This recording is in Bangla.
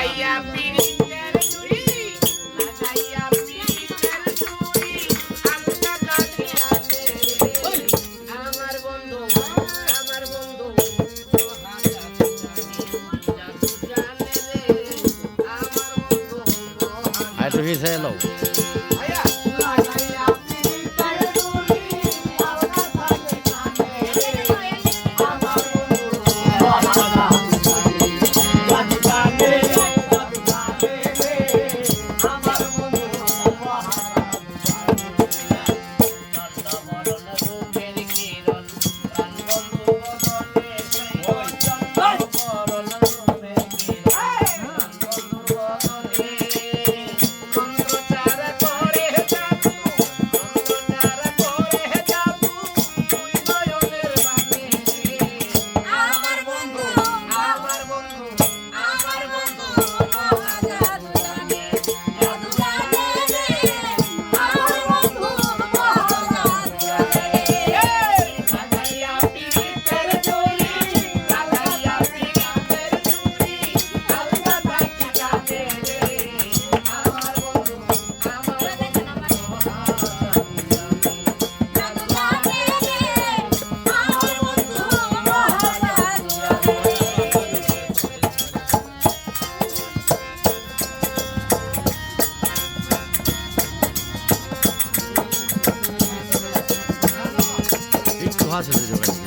I have to hit hello. Gracias, señor.